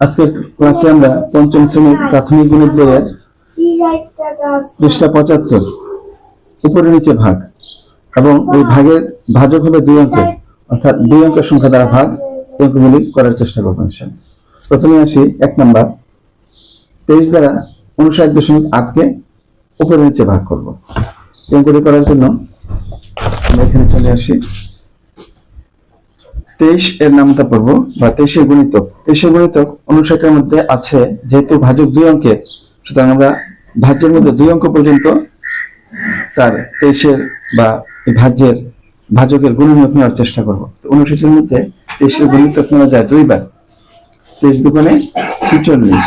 আজকের ক্লাসে আমরা পঞ্চম শ্রেণির প্রাথমিক গণিত বইয়ের পৃষ্ঠা পঁচাত্তর, উপরে নিচে ভাগ, এবং এই ভাগের ভাজক হবে দুই অঙ্কের, অর্থাৎ দুই অঙ্কের সংখ্যা দ্বারা ভাগ অঙ্কগুলি করার চেষ্টা করব ইনশাআল্লাহ। প্রথমে আসি এক নাম্বার, তেইশ দ্বারা উনষাট দশমিক আটকে উপরে নিচে ভাগ করব অঙ্কটি করার জন্য আমরা এখানে চলে আসি তেইশ এর নামটা পড়ব, বা তেইশের গণিতক তেইশের গণিতক উনষাটের মধ্যে আছে, যেহেতু ভাজক দুই অঙ্কের, সুতরাং আমরা ভাজ্যের মধ্যে দুই অঙ্ক পর্যন্ত তার তেইশের বা ভাজ্যের, ভাজকের গুণনীয়ক নেওয়ার চেষ্টা করব। উনষাটের মধ্যে তেইশের গণিতক নেওয়া যায় দুইবার। তেইশ দুগুণে ছিচল্লিশ।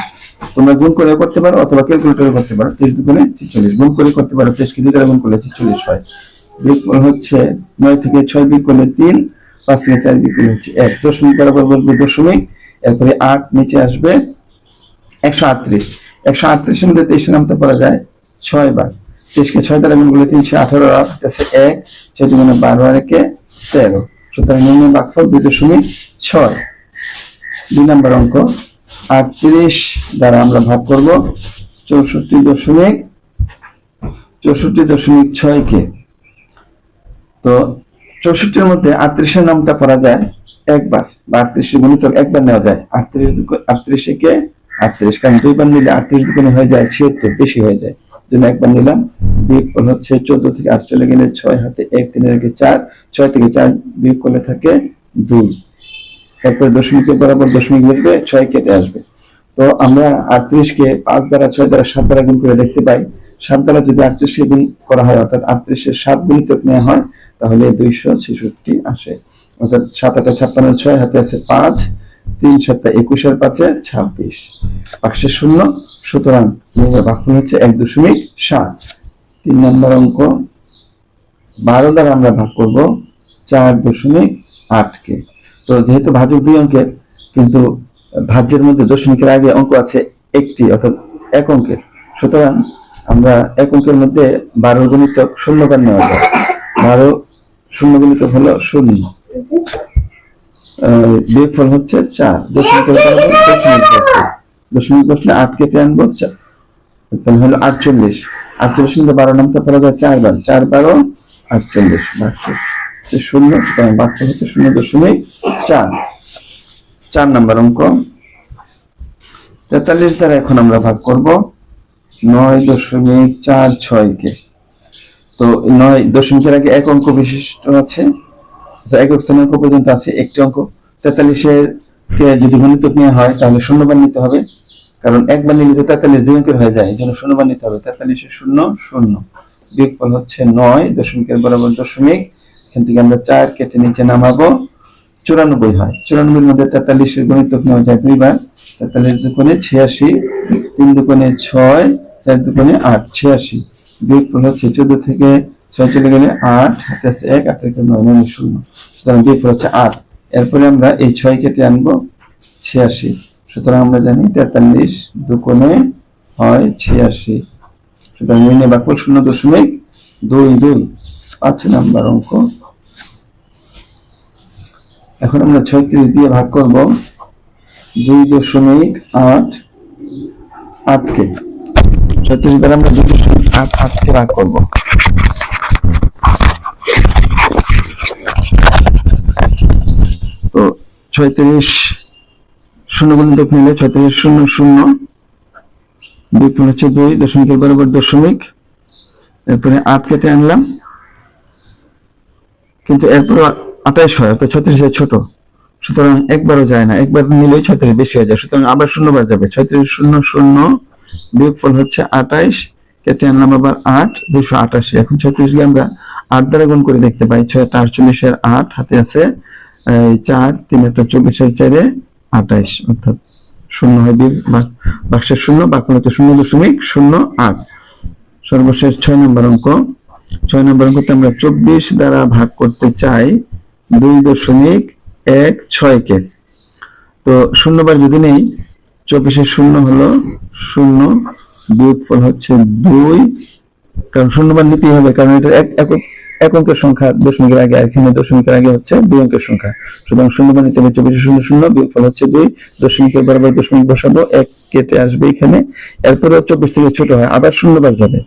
তোমরা গুণ করে করতে পারো অথবা ক্যালকুলেটরে করতে পারো। তেইশ দুগুণে ছিচল্লিশ। গুণ করে করতে পারো তেইশকে দুই দ্বারা গুণ করলে ছিচল্লিশ হয়। হচ্ছে নয় থেকে ছয় বিয়োগ করলে তিন পাঁচ থেকে চার বিয়োগ করলে হচ্ছে। এক দশমিক বরাবর বলব দশমিক, এরপরে আট নিচে আসবে একশো আটত্রিশ। একশো আটত্রিশের মধ্যে তেইশের নামতে পড়া যায় ছয় বার। তেইশকে ছয় দ্বারা গুণ করলে তিনশো আঠারো আর আছে এক, ছয় দুগুণে বারো আর একে তেরো। সুতরাং নিম্ন বাকফল দুই দশমিক ছয়। দুই নম্বর অঙ্ক, আটত্রিশ দ্বারা আমরা ভাগ করব চৌষট্টি দশমিক চৌষট্টি দশমিক ছয় কে তো চৌষট্টির মধ্যে আটত্রিশের নামটা পড়া যায় একবার, বা আটত্রিশের গুণিতক একবার নেওয়া যায়। আটত্রিশ আটত্রিশে কে আটত্রিশ, কারণ দুইবার নিলে আটত্রিশ দুগুণে হয়ে যায় ছিয়াত্তর, বেশি হয়ে যায়। জন্য একবার নিলাম। বিয়োগ করলে হচ্ছে চোদ্দ থেকে আট চলে গেলে ছয় হাতে এক, তিনের আগে চার, ছয় থেকে চার বিয়োগ করলে থাকে দুই। এরপরে দশমিকের বরাবর দশমিক লিখবে ছয় কেটে আসবে। তো আমরা আটত্রিশকে পাঁচ দ্বারা, ছয় দ্বারা, সাত দ্বারা গুণ করে দেখতে পাই। সাত দ্বারা যদি আটত্রিশকে গুণ করা হয়, অর্থাৎ আটত্রিশের সাত গুণিতক নেওয়া হয়, তাহলে দুইশো ছেষট্টি আসে। অর্থাৎ সাত আটে ছাপ্পান্ন, ছয় হাতে আছে পাঁচ, তিন সাতটা একুশের পাঁচে ছাব্বিশ। পাঁচশো শূন্য, সুতরাং বাক্য হচ্ছে এক দশমিক সাত। তিন নম্বর অঙ্ক, বারো দ্বারা আমরা ভাগ করব চার দশমিক আটকে। তো যেহেতু ভাজক দুই অঙ্কের, কিন্তু ভাজ্যের মধ্যে দশমিকের আগে অঙ্ক আছে একটি, অর্থাৎ এক অঙ্কের। সুতরাং আমরা এক অঙ্কের মধ্যে বারো গণিতক শূন্যবার নেওয়া যায়। বারো শূন্য গণিতক হলো শূন্য। বিয়োগফল হচ্ছে চার। দশমিক দশমিক বসলে আট কেটে আনব চার। হলো আটচল্লিশ। আটচল্লিশ মধ্যে বারো নামতে পারা যায় চারবার চার বারো, আটচল্লিশ। বাক্স শূন্য, সুতরাং বাক্স হচ্ছে শূন্য দশমিক চার। চার নাম্বার অঙ্ক। তেতাল্লিশ দ্বারা এখন আমরা ভাগ করব। নয় দশমিক চার ছয় কে তো নয় দশমিকের আগে এক অঙ্ক বিশিষ্ট আছে। তো একক স্থানের অঙ্ক পর্যন্ত আছে একটি অঙ্ক। তেতাল্লিশের যদি গণিতক নেওয়া হয়, তাহলে শূন্যবার নিতে হবে। কারণ একবার নিলে তো তেতাল্লিশ দুই অঙ্কের হয়ে যায় জন্য শূন্যবার নিতে হবে। তেতাল্লিশের শূন্য শূন্য। বিয়োগফল হচ্ছে নয় দশমিকের বরাবর দশমিক। এখান থেকে আমরা চার কেটে নিচে নামাবো। চুরানব্বই হয়। চুরানব্বইয়ের মধ্যে তেতাল্লিশের গণিতক নেওয়া যায় দুইবার। তেতাল্লিশ দুকোণে ছিয়াশি, তিন দুকোণে ছয়, চার দুকোণে আট, ছিয়াশি। বিয়োগফল হচ্ছে চোদ্দ থেকে ছয় চলে গেলে আট, হাতে আছে এক আটের কে নয় নয় শূন্য। সুতরাং বিয়োগফল হচ্ছে আট। এরপরে আমরা এই ছয় কেটে আনব ছিয়াশি। সুতরাং আমরা জানি তেতাল্লিশ দুকোণে হয় ছিয়াশি। সুতরাং নির্ণয় বাক্য শূন্য দশমিক দুই দুই। পাঁচ নাম্বার অঙ্ক। এখন আমরা ছয়ত্রিশ দিয়ে ভাগ করব দুই দশমিক আট আটকে। ছয়ত্রিশ দ্বারা আমরা দুই দশমিক আট আটকে ভাগ করব। তো ছয়ত্রিশ শূন্য গুণিতক নিলে ছয়ত্রিশ শূন্য শূন্য দুই বিপুল হচ্ছে দুই দশমিকের বরাবর দশমিক। এরপরে আট কেটে আনলাম কিন্তু এরপর আঠাইশ হয়, অর্থাৎ ছত্রিশ ছোট। সুতরাং একবারও যায় না, একবার নিলেই ছত্রিশ বেশি হয়ে যায়। সুতরাং আবার শূন্যবার যাবে। ছত্রিশ শূন্য শূন্য বিয়োগফল হচ্ছে আঠাইশ কেটে আনলাম আবার আট দুশো আটাশি এখন ছত্রিশকে আমরা আট দ্বারা গুণ করে দেখতে পাই। ছয় আটচল্লিশের আট, হাতে আছে চার, তিন একটা চব্বিশের চারে আঠাইশ, অর্থাৎ শূন্য হয় বাক্সের শূন্য, বাক্য হচ্ছে শূন্য দশমিক শূন্য আট। সর্বশেষ ছয় নম্বর অঙ্ক। ছয় নম্বর অঙ্কতে আমরা চব্বিশ দ্বারা ভাগ করতে চাই দুই দশমিক এক ছয় কে তো শূন্যবার যদি নেই চব্বিশের শূন্য হলো শূন্য বিয়োগফল হচ্ছে দুই। কারণ শূন্যবার নিতেই হবে, কারণ এটা এক একক এক অঙ্কের সংখ্যা, দশমিকের আগে আর এখানে দশমিকের আগে হচ্ছে দুই অঙ্কের সংখ্যা। সুতরাং শূন্য মানে তুমি চব্বিশ শূন্য শূন্য বিয়োগফল হচ্ছে দুই। দশমিকের বরাবর দশমিক বসাবো, এক কেটে আসবে এখানে। এরপরে চব্বিশ থেকে ছোট হয়, আবার শূন্যবার যাবে।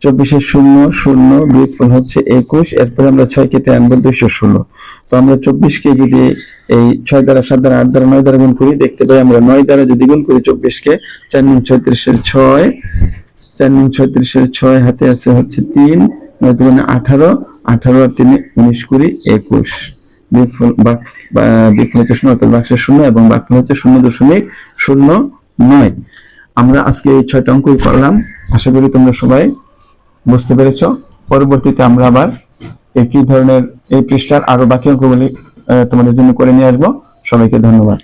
চব্বিশের শূন্য শূন্য বিয়োগফল হচ্ছে একুশ, এরপরে আমরা ছয় কেটে আনব দুইশো ষোলো। তো আমরা চব্বিশকে যদি এই ছয় দ্বারা সাত দ্বারা আট দ্বারা নয় দ্বারা গুণ করি, দেখতে পাই আমরা নয় দ্বারা যদি গুণ করি চব্বিশকে, চার নিম ছয়ত্রিশের ছয়, চার নিম ছয়ত্রিশের ছয় হাতে আছে হচ্ছে তিন, নয় দুগুণে আঠারো আঠারো আর তিনে উনিশ কুড়ি একুশ। বিয়োগফল বাক, বা- বিয়োগফল হচ্ছে শূন্য, অর্থাৎ বাক্সের শূন্য এবং বাক্য হচ্ছে শূন্য দশমিক শূন্য নয়। আমরা আজকে এই ছয়টা অঙ্কই করলাম। আশা করি তোমরা সবাই বুঝতে পেরেছ? পরবর্তীতে আমরা আবার একই ধরনের এই পৃষ্ঠার আরও বাকি অঙ্কগুলি তোমাদের জন্য করে নিয়ে আসব। সবাইকে ধন্যবাদ।